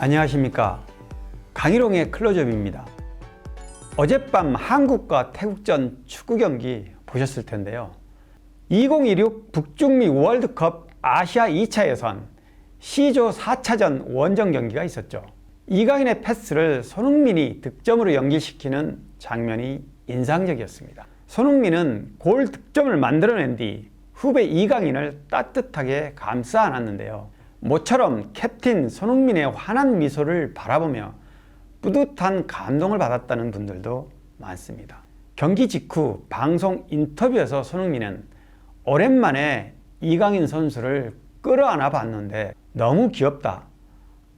안녕하십니까. 강희롱의 클로즈업입니다. 어젯밤 한국과 태국전 축구 경기 보셨을 텐데요. 2016 북중미 월드컵 아시아 2차 예선 C조 4차전 원정 경기가 있었죠. 이강인의 패스를 손흥민이 득점으로 연기시키는 장면이 인상적이었습니다. 손흥민은 골 득점을 만들어낸 뒤 후배 이강인을 따뜻하게 감싸 안았는데요. 모처럼 캡틴 손흥민의 환한 미소를 바라보며 뿌듯한 감동을 받았다는 분들도 많습니다. 경기 직후 방송 인터뷰에서 손흥민은 오랜만에 이강인 선수를 끌어안아 봤는데 너무 귀엽다.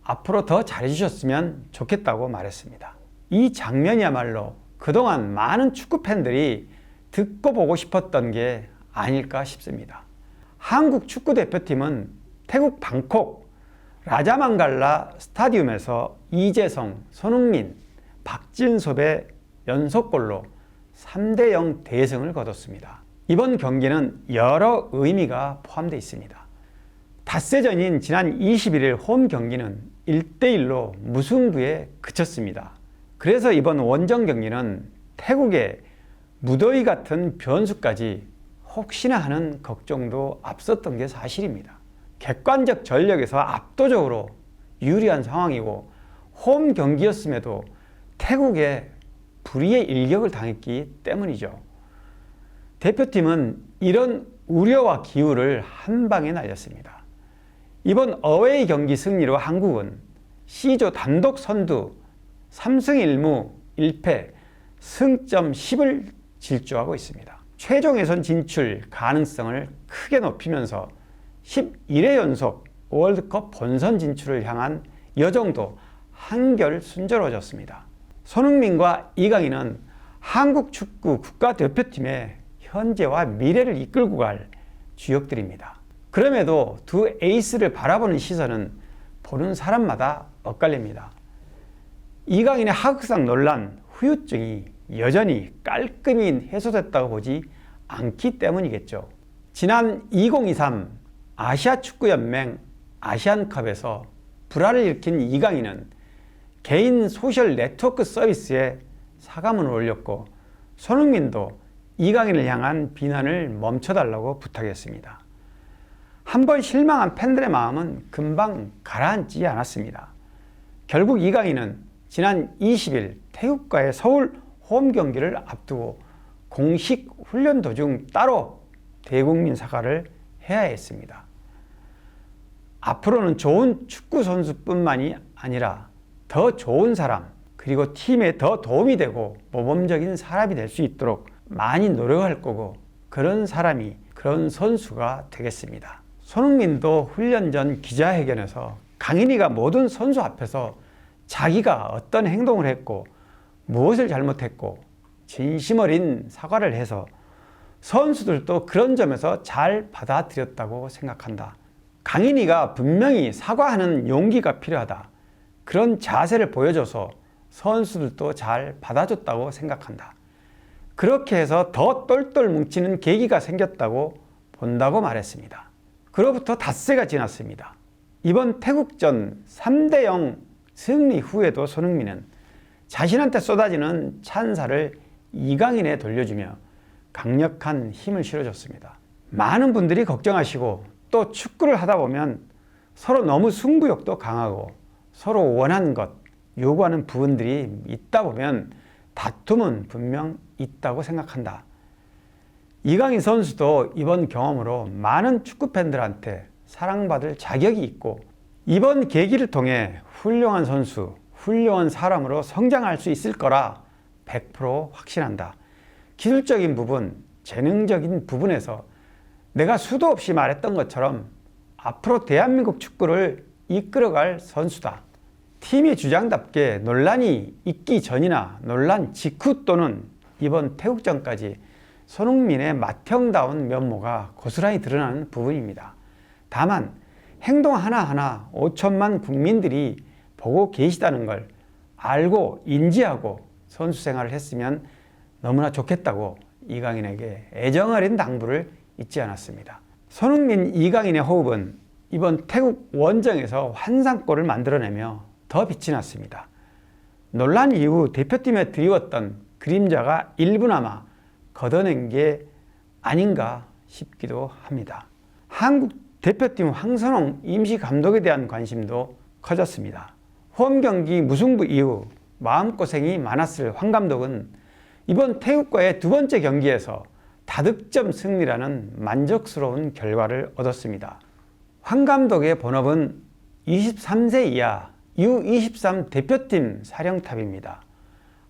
앞으로 더 잘해주셨으면 좋겠다고 말했습니다. 이 장면이야말로 그동안 많은 축구 팬들이 듣고 보고 싶었던 게 아닐까 싶습니다. 한국 축구 대표팀은 태국 방콕 라자망갈라 스타디움에서 이재성, 손흥민, 박진섭의 연속골로 3대 0 대승을 거뒀습니다. 이번 경기는 여러 의미가 포함되어 있습니다. 닷새전인 지난 21일 홈 경기는 1대1로 무승부에 그쳤습니다. 그래서 이번 원정 경기는 태국의 무더위 같은 변수까지 혹시나 하는 걱정도 앞섰던 게 사실입니다. 객관적 전력에서 압도적으로 유리한 상황이고 홈 경기였음에도 태국에 불의의 일격을 당했기 때문이죠. 대표팀은 이런 우려와 기우를 한 방에 날렸습니다. 이번 어웨이 경기 승리로 한국은 C조 단독 선두 3승 1무 1패 승점 10을 질주하고 있습니다. 최종 예선 진출 가능성을 크게 높이면서 11회 연속 월드컵 본선 진출을 향한 여정도 한결 순조로워졌습니다. 손흥민과 이강인은 한국 축구 국가대표팀의 현재와 미래를 이끌고 갈 주역들입니다. 그럼에도 두 에이스를 바라보는 시선은 보는 사람마다 엇갈립니다. 이강인의 하극상 논란, 후유증이 여전히 깔끔히 해소됐다고 보지 않기 때문이겠죠. 지난 2023 아시아 축구연맹 아시안컵에서 불화를 일으킨 이강인은 개인 소셜 네트워크 서비스에 사과문을 올렸고 손흥민도 이강인을 향한 비난을 멈춰달라고 부탁했습니다. 한 번 실망한 팬들의 마음은 금방 가라앉지 않았습니다. 결국 이강인은 지난 20일 태국과의 서울 홈 경기를 앞두고 공식 훈련 도중 따로 대국민 사과를 해야 했습니다. 앞으로는 좋은 축구 선수뿐만이 아니라 더 좋은 사람, 그리고 팀에 더 도움이 되고 모범적인 사람이 될 수 있도록 많이 노력할 거고 그런 사람이 그런 선수가 되겠습니다. 손흥민도 훈련 전 기자회견에서 강인이가 모든 선수 앞에서 자기가 어떤 행동을 했고 무엇을 잘못했고 진심 어린 사과를 해서 선수들도 그런 점에서 잘 받아들였다고 생각한다. 강인이가 분명히 사과하는 용기가 필요하다. 그런 자세를 보여줘서 선수들도 잘 받아줬다고 생각한다. 그렇게 해서 더 똘똘 뭉치는 계기가 생겼다고 본다고 말했습니다. 그로부터 닷새가 지났습니다. 이번 태국전 3대 0 승리 후에도 손흥민은 자신한테 쏟아지는 찬사를 이강인에 돌려주며 강력한 힘을 실어줬습니다. 많은 분들이 걱정하시고 또 축구를 하다 보면 서로 너무 승부욕도 강하고 서로 원하는 것, 요구하는 부분들이 있다 보면 다툼은 분명 있다고 생각한다. 이강인 선수도 이번 경험으로 많은 축구 팬들한테 사랑받을 자격이 있고 이번 계기를 통해 훌륭한 선수, 훌륭한 사람으로 성장할 수 있을 거라 100% 확신한다. 기술적인 부분, 재능적인 부분에서 내가 수도 없이 말했던 것처럼 앞으로 대한민국 축구를 이끌어갈 선수다. 팀의 주장답게 논란이 있기 전이나 논란 직후 또는 이번 태국전까지 손흥민의 맏형다운 면모가 고스란히 드러나는 부분입니다. 다만 행동 하나하나 5천만 국민들이 보고 계시다는 걸 알고 인지하고 선수 생활을 했으면 너무나 좋겠다고 이강인에게 애정 어린 당부를 잊지 않았습니다. 손흥민, 이강인의 호흡은 이번 태국 원정에서 환상골을 만들어내며 더 빛이 났습니다. 논란 이후 대표팀에 드리웠던 그림자가 일부나마 걷어낸 게 아닌가 싶기도 합니다. 한국 대표팀 황선홍 임시 감독에 대한 관심도 커졌습니다. 홈 경기 무승부 이후 마음고생이 많았을 황 감독은 이번 태국과의 두 번째 경기에서 다득점 승리라는 만족스러운 결과를 얻었습니다. 황 감독의 본업은 23세 이하 U23 대표팀 사령탑입니다.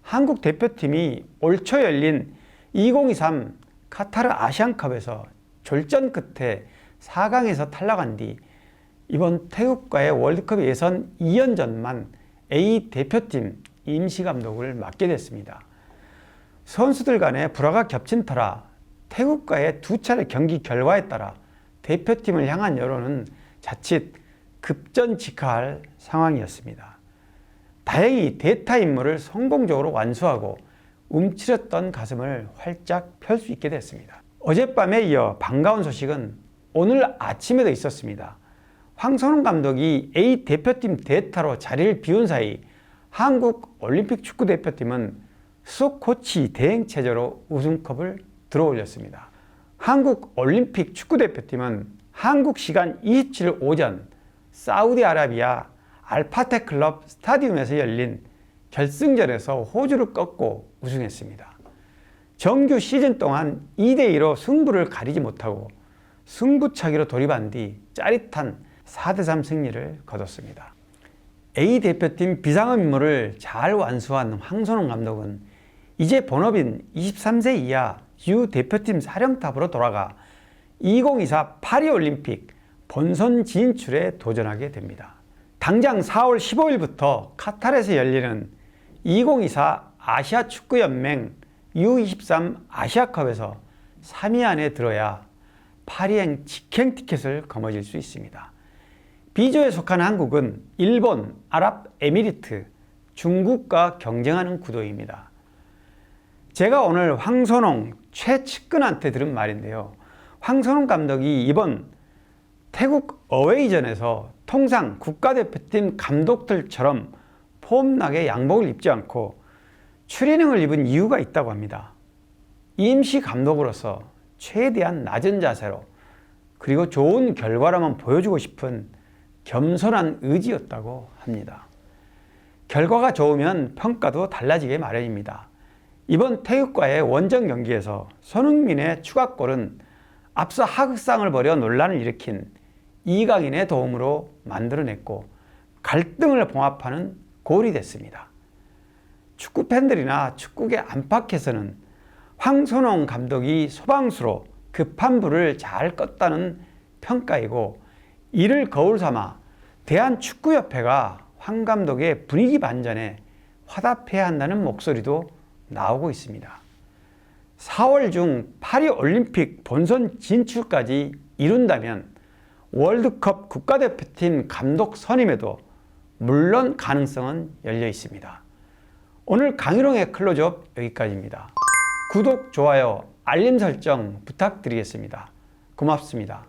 한국 대표팀이 올 초 열린 2023 카타르 아시안컵에서 졸전 끝에 4강에서 탈락한 뒤 이번 태국과의 월드컵 예선 2연전만 A 대표팀 임시 감독을 맡게 됐습니다. 선수들 간의 불화가 겹친 터라 태국과의 두 차례 경기 결과에 따라 대표팀을 향한 여론은 자칫 급전직하할 상황이었습니다. 다행히 대타 임무를 성공적으로 완수하고 움츠렸던 가슴을 활짝 펼 수 있게 됐습니다. 어젯밤에 이어 반가운 소식은 오늘 아침에도 있었습니다. 황선홍 감독이 A 대표팀 대타로 자리를 비운 사이 한국 올림픽 축구 대표팀은 수석 코치 대행 체제로 우승컵을 들어 올렸습니다. 한국 올림픽 축구 대표팀은 한국 시간 27일 오전 사우디아라비아 알파테 클럽 스타디움에서 열린 결승전에서 호주를 꺾고 우승했습니다. 정규 시즌 동안 2대2로 승부를 가리지 못하고 승부차기로 돌입한 뒤 짜릿한 4대3 승리를 거뒀습니다. A 대표팀 비상업 임무를 잘 완수한 황선홍 감독은 이제 본업인 23세 이하 U 대표팀 사령탑으로 돌아가 2024 파리올림픽 본선 진출에 도전하게 됩니다. 당장 4월 15일부터 카타르에서 열리는 2024 아시아 축구연맹 U23 아시아컵에서 3위 안에 들어야 파리행 직행 티켓을 거머쥘 수 있습니다. B조에 속한 한국은 일본, 아랍에미리트, 중국과 경쟁하는 구도입니다. 제가 오늘 황선홍 최측근한테 들은 말인데요. 황선홍 감독이 이번 태국 어웨이전에서 통상 국가대표팀 감독들처럼 폼나게 양복을 입지 않고 추리닝을 입은 이유가 있다고 합니다. 임시 감독으로서 최대한 낮은 자세로 그리고 좋은 결과라만 보여주고 싶은 겸손한 의지였다고 합니다. 결과가 좋으면 평가도 달라지게 마련입니다. 이번 태극과의 원정 경기에서 손흥민의 추가골은 앞서 하극상을 벌여 논란을 일으킨 이강인의 도움으로 만들어냈고 갈등을 봉합하는 골이 됐습니다. 축구 팬들이나 축구계 안팎에서는 황선홍 감독이 소방수로 급한 불을 잘 껐다는 평가이고 이를 거울 삼아 대한축구협회가 황 감독의 분위기 반전에 화답해야 한다는 목소리도 나오고 있습니다. 4월 중 파리 올림픽 본선 진출까지 이룬다면 월드컵 국가대표팀 감독 선임에도 물론 가능성은 열려 있습니다. 오늘 강희롱의 클로즈업 여기까지입니다. 구독, 좋아요, 알림 설정 부탁드리겠습니다. 고맙습니다.